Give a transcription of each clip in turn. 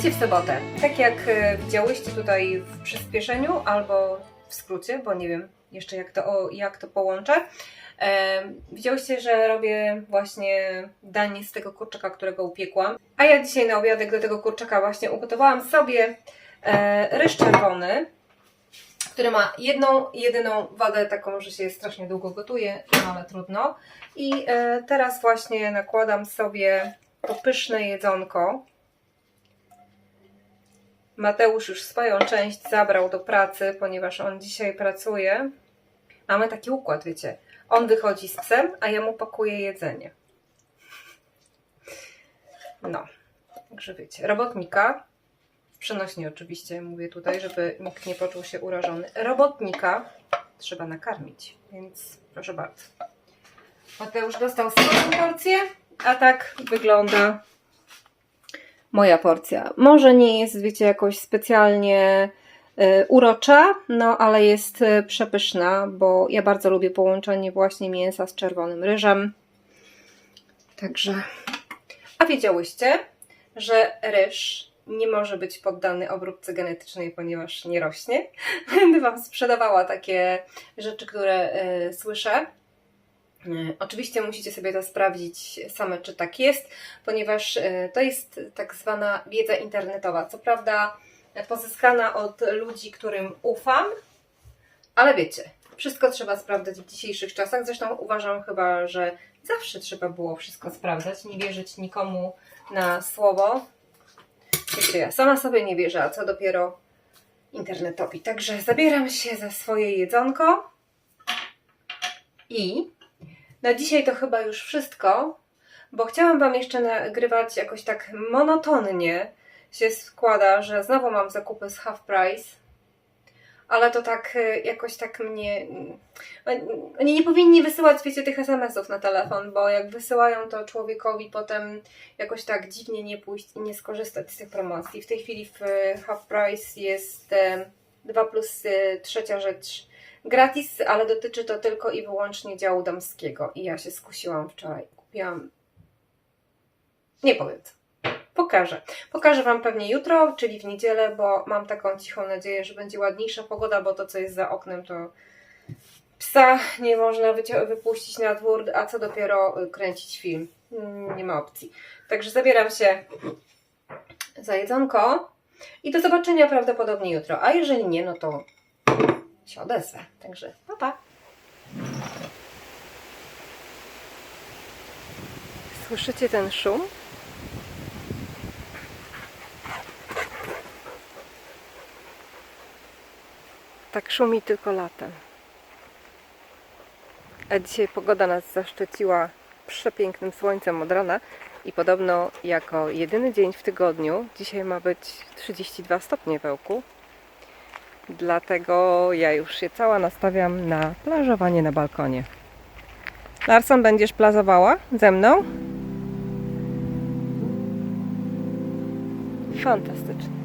W sobotę. Tak jak e, widziałyście tutaj w przyspieszeniu albo w skrócie, bo nie wiem jeszcze jak to, jak to połączę. E, widziałyście, że robię właśnie danie z tego kurczaka, którego upiekłam. A ja dzisiaj na obiadek do tego kurczaka właśnie ugotowałam sobie e, ryż czerwony, który ma jedną, jedyną wadę taką, że się strasznie długo gotuje, no ale trudno. I e, teraz właśnie nakładam sobie to pyszne jedzonko. Mateusz już swoją część zabrał do pracy, ponieważ on dzisiaj pracuje. Mamy taki układ, wiecie. On wychodzi z psem, a ja mu pakuję jedzenie. No, także wiecie, robotnika, w przenośni oczywiście mówię tutaj, żeby nikt nie poczuł się urażony. Robotnika trzeba nakarmić, więc proszę bardzo. Mateusz dostał swoją porcję, a tak wygląda moja porcja. Może nie jest, wiecie, jakoś specjalnie y, urocza, no ale jest y, przepyszna, bo ja bardzo lubię połączenie właśnie mięsa z czerwonym ryżem. Także. A wiedziałyście, że ryż nie może być poddany obróbce genetycznej, ponieważ nie rośnie? Będę Wam sprzedawała takie rzeczy, które y, słyszę. Y, Oczywiście musicie sobie to sprawdzić same, czy tak jest, ponieważ y, to jest tak zwana wiedza internetowa. Co prawda y, pozyskana od ludzi, którym ufam, ale wiecie, wszystko trzeba sprawdzać w dzisiejszych czasach. Zresztą uważam chyba, że zawsze trzeba było wszystko sprawdzać, nie wierzyć nikomu na słowo. Wiecie, ja sama sobie nie wierzę, a co dopiero internetowi. Także zabieram się za swoje jedzonko i na dzisiaj to chyba już wszystko, bo chciałam Wam jeszcze nagrywać jakoś tak monotonnie. Się składa, że znowu mam zakupy z half price, ale to tak y, jakoś tak mnie. Oni nie powinni wysyłać, wiecie, tych SMS-ów na telefon, bo jak wysyłają to człowiekowi potem jakoś tak dziwnie nie pójść i nie skorzystać z tych promocji. W tej chwili w y, half price jest 2 plus y, trzecia rzecz gratis, ale dotyczy to tylko i wyłącznie działu damskiego. I ja się skusiłam wczoraj. Kupiłam. Nie powiem co. Pokażę. Pokażę Wam pewnie jutro, czyli w niedzielę, bo mam taką cichą nadzieję, że będzie ładniejsza pogoda, bo to, co jest za oknem, to psa nie można wypuścić na dwór, a co dopiero y, kręcić film. Mm, Nie ma opcji. Także zabieram się za jedzonko i do zobaczenia prawdopodobnie jutro. A jeżeli nie, no to się odezwę. Także pa, pa. Słyszycie ten szum? Tak szumi tylko latem. A dzisiaj pogoda nas zaszczyciła przepięknym słońcem od rana i podobno jako jedyny dzień w tygodniu dzisiaj ma być 32 stopnie wełku. Dlatego ja już się cała nastawiam na plażowanie na balkonie. Larson, będziesz plazowała ze mną? Fantastycznie.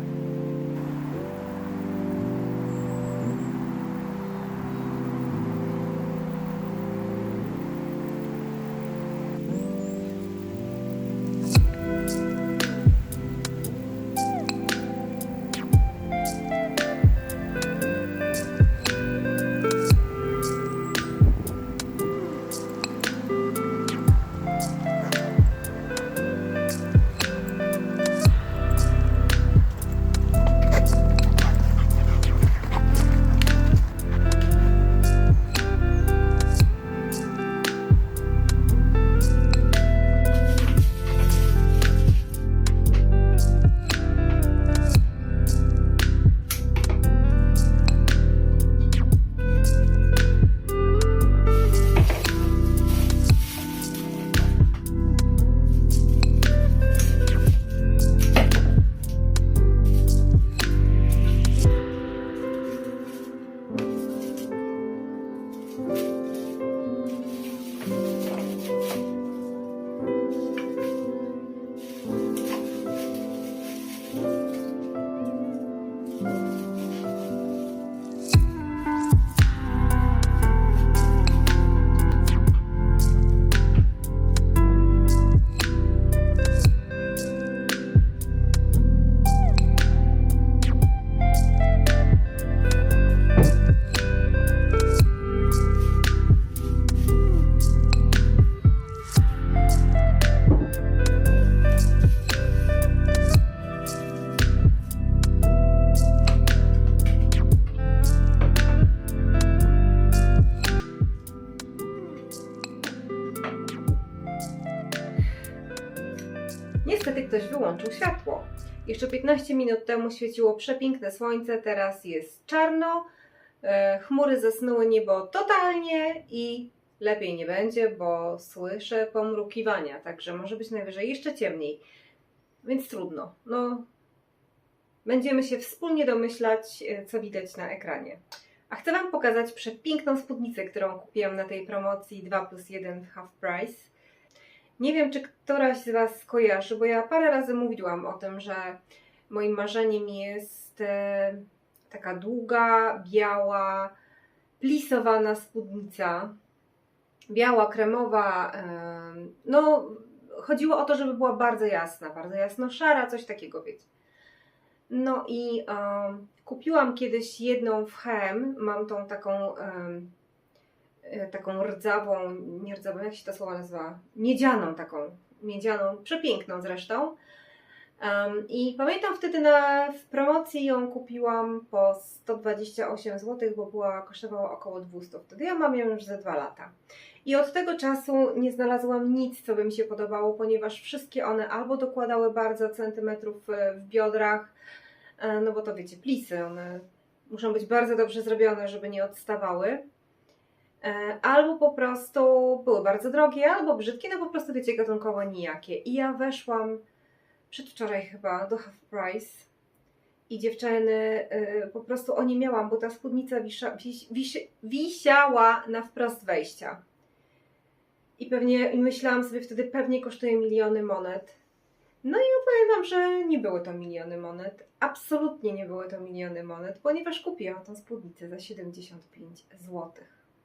Wyłączył światło. Jeszcze 15 minut temu świeciło przepiękne słońce, teraz jest czarno. E, Chmury zasnuły niebo totalnie i lepiej nie będzie, bo słyszę pomrukiwania, także może być najwyżej jeszcze ciemniej. Więc trudno. No, będziemy się wspólnie domyślać, e, co widać na ekranie. A chcę Wam pokazać przepiękną spódnicę, którą kupiłam na tej promocji 2 plus 1 w half price. Nie wiem, czy któraś z Was kojarzy, bo ja parę razy mówiłam o tym, że moim marzeniem jest e, taka długa, biała, plisowana spódnica. Biała, kremowa. e, No, chodziło o to, żeby była bardzo jasna, bardzo jasno-szara, coś takiego, wiecie. No i em, kupiłam kiedyś jedną w Hem. Mam tą taką e, taką rdzawą, nie rdzawą, jak się to słowo nazywa? Miedzianą taką, miedzianą, przepiękną zresztą. Em, I pamiętam wtedy na, w promocji ją kupiłam po 128 zł, bo była, kosztowała około 200 wtedy. Ja mam ją już za dwa lata. I od tego czasu nie znalazłam nic, co by mi się podobało, ponieważ wszystkie one albo dokładały bardzo centymetrów e, w biodrach, e, no bo to wiecie, plisy, one muszą być bardzo dobrze zrobione, żeby nie odstawały. E, Albo po prostu były bardzo drogie, albo brzydkie, no po prostu wiecie, gatunkowo nijakie. I ja weszłam przedwczoraj chyba do Half Price i dziewczyny, y, po prostu o nie miałam, bo ta spódnica wisza, wisi, wisi, wisiała na wprost wejścia. I pewnie i myślałam sobie wtedy, pewnie kosztuje miliony monet. No i powiem Wam, że nie były to miliony monet. Absolutnie nie były to miliony monet, ponieważ kupiłam tą spódnicę za 75 zł.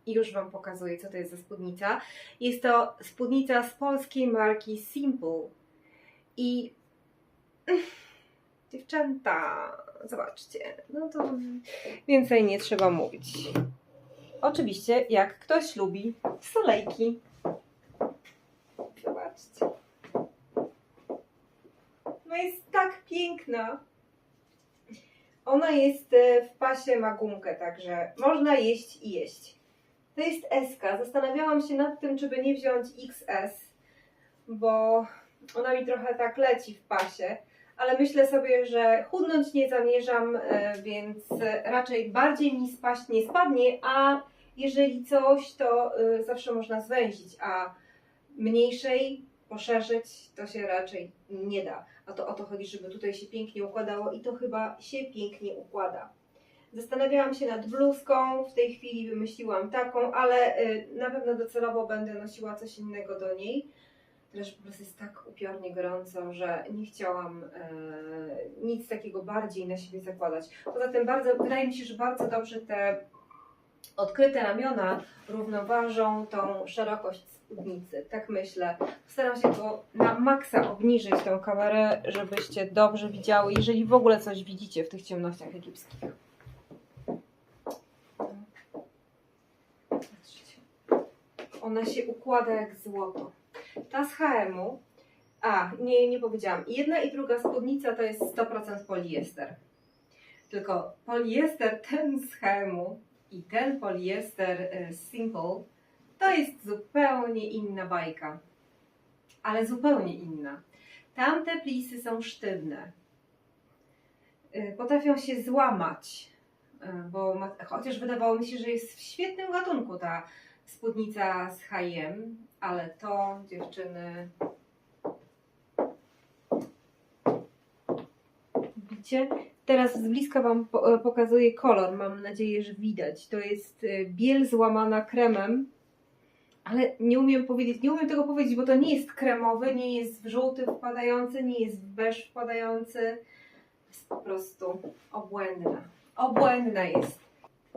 I już Wam pokazuję, co to jest za spódnica. Jest to spódnica z polskiej marki Simple. I dziewczęta, zobaczcie, no to więcej nie trzeba mówić. Oczywiście, jak ktoś lubi solejki. Zobaczcie. No jest tak piękna. Ona jest e, w pasie ma gumkę, także można jeść i jeść. To jest SK. Zastanawiałam się nad tym, czy by nie wziąć XS, bo ona mi trochę tak leci w pasie, ale myślę sobie, że chudnąć nie zamierzam, e, więc raczej bardziej mi spaść nie spadnie, a jeżeli coś, to e, zawsze można zwęzić, a mniejszej poszerzyć to się raczej nie da. A to o to chodzi, żeby tutaj się pięknie układało i to chyba się pięknie układa. Zastanawiałam się nad bluzką, w tej chwili wymyśliłam taką, ale y, na pewno docelowo będę nosiła coś innego do niej. Też po prostu jest tak upiornie gorąco, że nie chciałam e, nic takiego bardziej na siebie zakładać. Poza tym bardzo, wydaje mi się, że bardzo dobrze te odkryte ramiona równoważą tą szerokość spódnicy. Tak myślę. Staram się to na maksa obniżyć tą kamerę, żebyście dobrze widziały, jeżeli w ogóle coś widzicie w tych ciemnościach egipskich. Ona się układa jak złoto. Ta z HM-u, a nie, nie powiedziałam, jedna i druga spódnica to jest 100% poliester. Tylko poliester ten z HM-u i ten poliester y, Simple to jest zupełnie inna bajka. Ale zupełnie inna. Tamte plisy są sztywne. Y, Potrafią się złamać, y, bo ma, chociaż wydawało mi się, że jest w świetnym gatunku ta spódnica z H&M, ale to dziewczyny widzicie? Teraz z bliska Wam po- pokazuję kolor. Mam nadzieję, że widać. To jest y, biel złamana kremem, ale nie umiem powiedzieć, nie umiem tego powiedzieć, bo to nie jest kremowy, nie jest w żółty wpadający, nie jest w beż wpadający. Jest po prostu obłędna. Obłędna jest.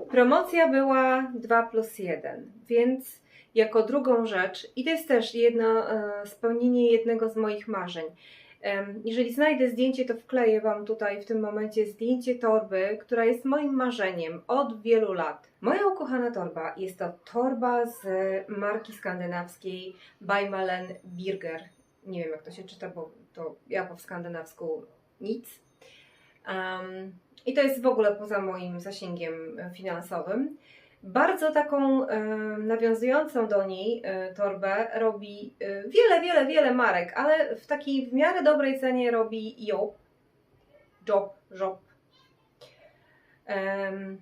Promocja była 2 plus 1, więc jako drugą rzecz, i to jest też jedno e, spełnienie jednego z moich marzeń. Jeżeli znajdę zdjęcie, to wkleję Wam tutaj w tym momencie zdjęcie torby, która jest moim marzeniem od wielu lat. Moja ukochana torba jest to torba z marki skandynawskiej By Malen Birger. Nie wiem jak to się czyta, bo to ja po skandynawsku nic. Em, I to jest w ogóle poza moim zasięgiem finansowym. Bardzo taką e, nawiązującą do niej e, torbę robi e, wiele, wiele, wiele marek, ale w takiej w miarę dobrej cenie robi Job. Job, Job. Em,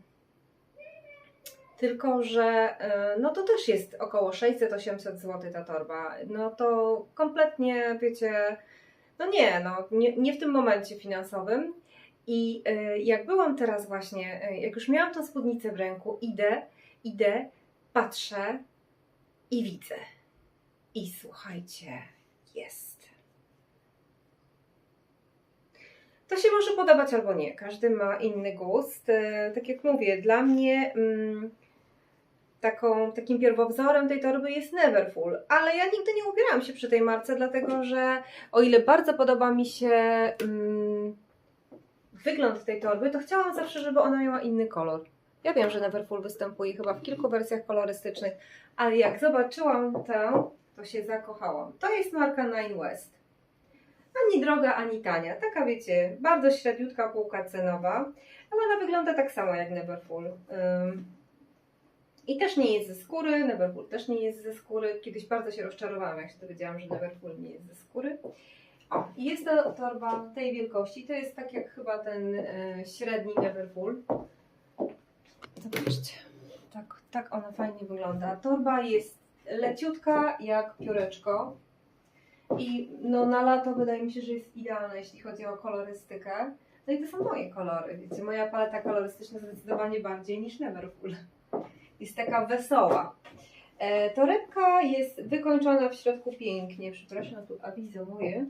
tylko, że e, no to też jest około 600-800 zł ta torba. No to kompletnie, wiecie, no nie, no nie, nie w tym momencie finansowym. I e, jak byłam teraz właśnie, e, jak już miałam tą spódnicę w ręku, idę, idę, patrzę i widzę. I słuchajcie, jest. To się może podobać albo nie. Każdy ma inny gust. E, Tak jak mówię, dla mnie mm, taką, takim pierwowzorem tej torby jest Neverfull, ale ja nigdy nie upierałam się przy tej marce, dlatego że o ile bardzo podoba mi się mm, wygląd tej torby, to chciałam zawsze, żeby ona miała inny kolor. Ja wiem, że Neverfull występuje chyba w kilku wersjach kolorystycznych, ale jak zobaczyłam tę, to się zakochałam. To jest marka Nine West. Ani droga, ani tania. Taka wiecie, bardzo średniutka półka cenowa, ale ona wygląda tak samo jak Neverfull. I też nie jest ze skóry, Neverfull też nie jest ze skóry. Kiedyś bardzo się rozczarowałam, jak się dowiedziałam, że Neverfull nie jest ze skóry. Jest to torba tej wielkości. To jest tak jak chyba ten e, średni Neverfull. Zobaczcie, tak, tak ona fajnie wygląda. Torba jest leciutka jak pióreczko. I no na lato wydaje mi się, że jest idealna, jeśli chodzi o kolorystykę. No i to są moje kolory, wiecie, moja paleta kolorystyczna zdecydowanie bardziej niż Neverfull. Jest taka wesoła. E, torebka jest wykończona w środku pięknie. Przepraszam, tu awizomuję.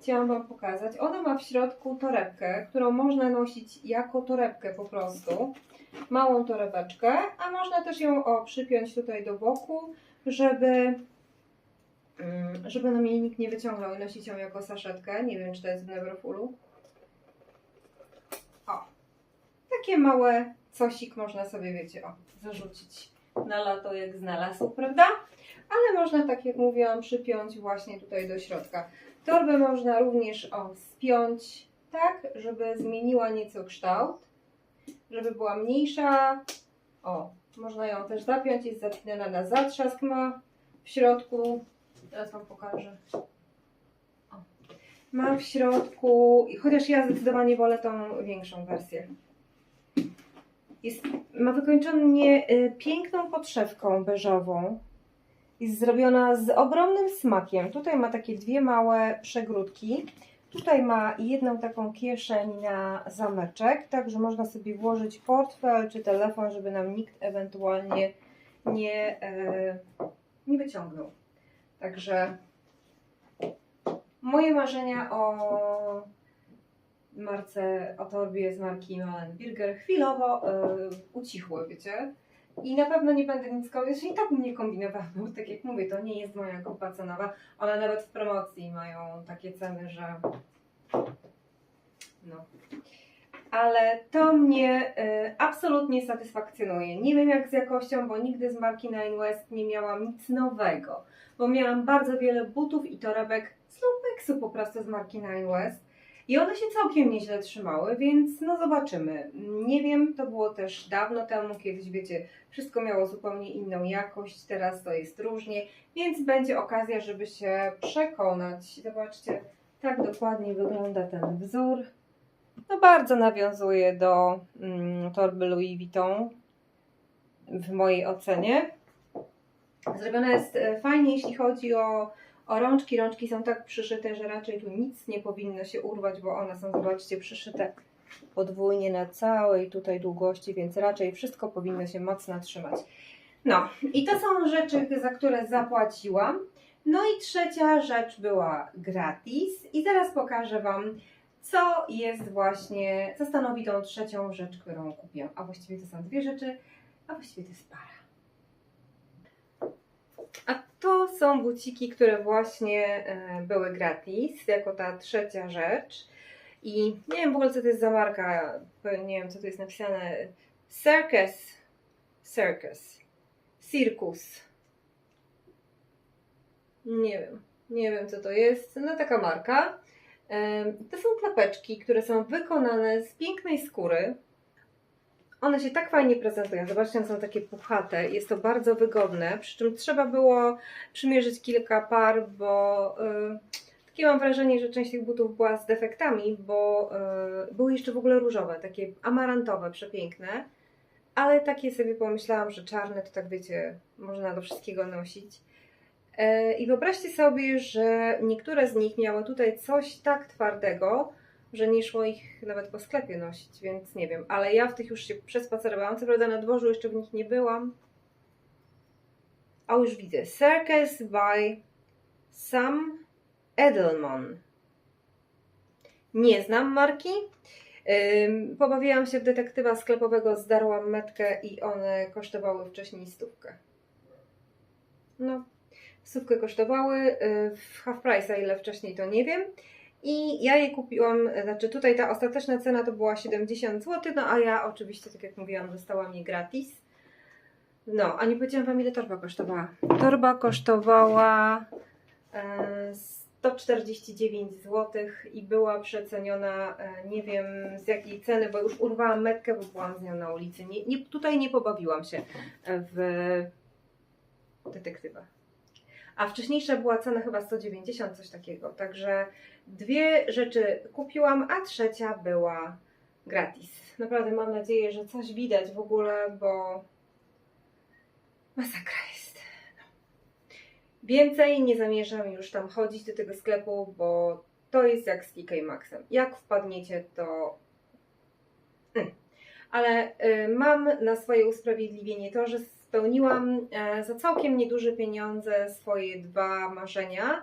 Chciałam Wam pokazać. Ona ma w środku torebkę, którą można nosić jako torebkę po prostu. Małą torebeczkę, a można też ją o, przypiąć tutaj do boku, żeby, mm, żeby nam jej nikt nie wyciągnął i nosić ją jako saszetkę. Nie wiem, czy to jest w Neverfullu. O, takie małe cosik można sobie, wiecie, o, zarzucić na lato jak znalazł, prawda? Ale można, tak jak mówiłam, przypiąć właśnie tutaj do środka. Torbę można również o, spiąć tak, żeby zmieniła nieco kształt, żeby była mniejsza. O, można ją też zapiąć, jest zapinana na zatrzask ma w środku. Teraz Wam pokażę. O. Ma w środku, chociaż ja zdecydowanie wolę tą większą wersję. Jest, ma wykończonie y, piękną podszewką beżową. Jest zrobiona z ogromnym smakiem. Tutaj ma takie dwie małe przegródki. Tutaj ma jedną taką kieszeń na zameczek, tak że można sobie włożyć portfel czy telefon, żeby nam nikt ewentualnie nie, e, nie wyciągnął. Także moje marzenia o marce, o torbie z marki Birger chwilowo e, ucichły, wiecie. I na pewno nie będę nic kombinować, i tak nie kombinowałam, bo tak jak mówię, to nie jest moja grupa cenowa. One nawet w promocji mają takie ceny, że no. Ale to mnie y, absolutnie satysfakcjonuje. Nie wiem jak z jakością, bo nigdy z marki Nine West nie miałam nic nowego. Bo miałam bardzo wiele butów i torebek z Lumexu po prostu z marki Nine West. I one się całkiem nieźle trzymały, więc no zobaczymy. Nie wiem, to było też dawno temu, kiedyś wiecie, wszystko miało zupełnie inną jakość, teraz to jest różnie, więc będzie okazja, żeby się przekonać. Zobaczcie, tak dokładnie wygląda ten wzór. No bardzo nawiązuje do mm, torby Louis Vuitton w mojej ocenie. Zrobiona jest e, fajnie, jeśli chodzi o, o rączki. Rączki są tak przyszyte, że raczej tu nic nie powinno się urwać, bo one są, zobaczcie, przyszyte podwójnie na całej tutaj długości, więc raczej wszystko powinno się mocno trzymać. No i to są rzeczy, za które zapłaciłam. No i trzecia rzecz była gratis i zaraz pokażę Wam, co jest właśnie, co stanowi tą trzecią rzecz, którą kupiłam. A właściwie to są dwie rzeczy, a właściwie to jest para. A to są buciki, które właśnie e, były gratis, jako ta trzecia rzecz. I nie wiem w ogóle, co to jest za marka, nie wiem, co tu jest napisane. Circus, Circus, Circus. Nie wiem, nie wiem co to jest. No taka marka. Em, To są klapeczki, które są wykonane z pięknej skóry. One się tak fajnie prezentują. Zobaczcie, są takie puchate. Jest to bardzo wygodne. Przy czym trzeba było przymierzyć kilka par, bo y, takie mam wrażenie, że część tych butów była z defektami, bo y, były jeszcze w ogóle różowe, takie amarantowe, przepiękne. Ale takie sobie pomyślałam, że czarne to tak wiecie, można do wszystkiego nosić. E, I wyobraźcie sobie, że niektóre z nich miały tutaj coś tak twardego, że nie szło ich nawet po sklepie nosić, więc nie wiem. Ale ja w tych już się przespacerowałam. Co prawda na dworzu jeszcze w nich nie byłam. A już widzę. Circus by Sam Edelman. Nie znam marki. Pobawiłam się w detektywa sklepowego, zdarłam metkę i one kosztowały wcześniej stówkę. No, stówkę kosztowały. y, W half price, a ile wcześniej to nie wiem. I ja je kupiłam, znaczy tutaj ta ostateczna cena to była 70 zł, no a ja oczywiście, tak jak mówiłam, dostałam je gratis. No, a nie powiedziałam Wam ile torba kosztowała. Torba kosztowała e, 149 zł i była przeceniona, e, nie wiem z jakiej ceny, bo już urwałam metkę, bo byłam z nią na ulicy. Nie, nie, tutaj nie pobawiłam się w detektywa. A wcześniejsza była cena chyba 190, coś takiego. Także dwie rzeczy kupiłam, a trzecia była gratis. Naprawdę mam nadzieję, że coś widać w ogóle, bo masakra jest. No. Więcej nie zamierzam już tam chodzić do tego sklepu, bo to jest jak z TK Maxem. Jak wpadniecie, to. Mm. Ale y, mam na swoje usprawiedliwienie to, że spełniłam e, za całkiem nieduże pieniądze swoje dwa marzenia.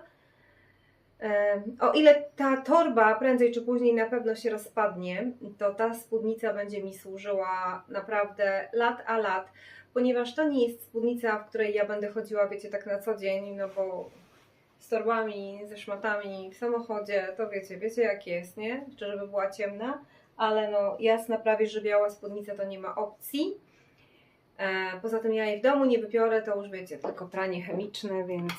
E, O ile ta torba prędzej czy później na pewno się rozpadnie, to ta spódnica będzie mi służyła naprawdę lat a lat, ponieważ to nie jest spódnica, w której ja będę chodziła, wiecie, tak na co dzień, no bo z torbami, ze szmatami w samochodzie, to wiecie, wiecie jak jest, nie? Jeszcze żeby była ciemna, ale no jasna prawie, że biała spódnica to nie ma opcji. E, Poza tym ja jej w domu nie wypiorę, to już wiecie, tylko pranie chemiczne, więc...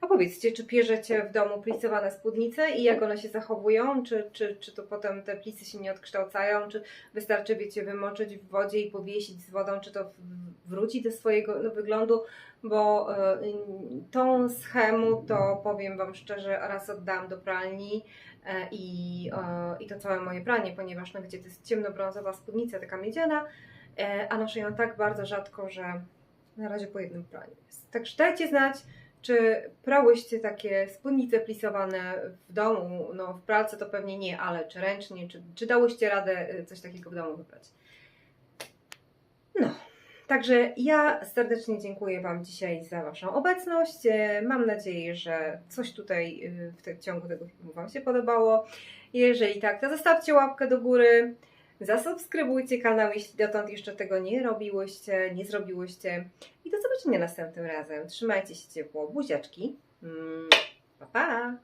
A powiedzcie, czy pierzecie w domu plisowane spódnice i jak one się zachowują? Czy, czy, czy to potem te plisy się nie odkształcają? Czy wystarczy, wiecie, wymoczyć w wodzie i powiesić z wodą? Czy to wróci do swojego wyglądu? Bo e, tą schemu to powiem Wam szczerze, raz oddałam do pralni e, i, e, i to całe moje pranie, ponieważ no, gdzie to jest ciemnobrązowa spódnica, taka miedziana, a noszę ją tak bardzo rzadko, że na razie po jednym praniu jest. Także dajcie znać, czy prałyście takie spódnice plisowane w domu? No w pracy to pewnie nie, ale czy ręcznie, czy, czy dałyście radę y, coś takiego w domu wybrać? No, także ja serdecznie dziękuję Wam dzisiaj za Waszą obecność. E, Mam nadzieję, że coś tutaj w w ciągu tego filmu Wam się podobało. Jeżeli tak, to zostawcie łapkę do góry. Zasubskrybujcie kanał, jeśli dotąd jeszcze tego nie robiłyście, nie zrobiłyście. I do zobaczenia następnym razem. Trzymajcie się ciepło. Buziaczki. Mm, Pa, pa!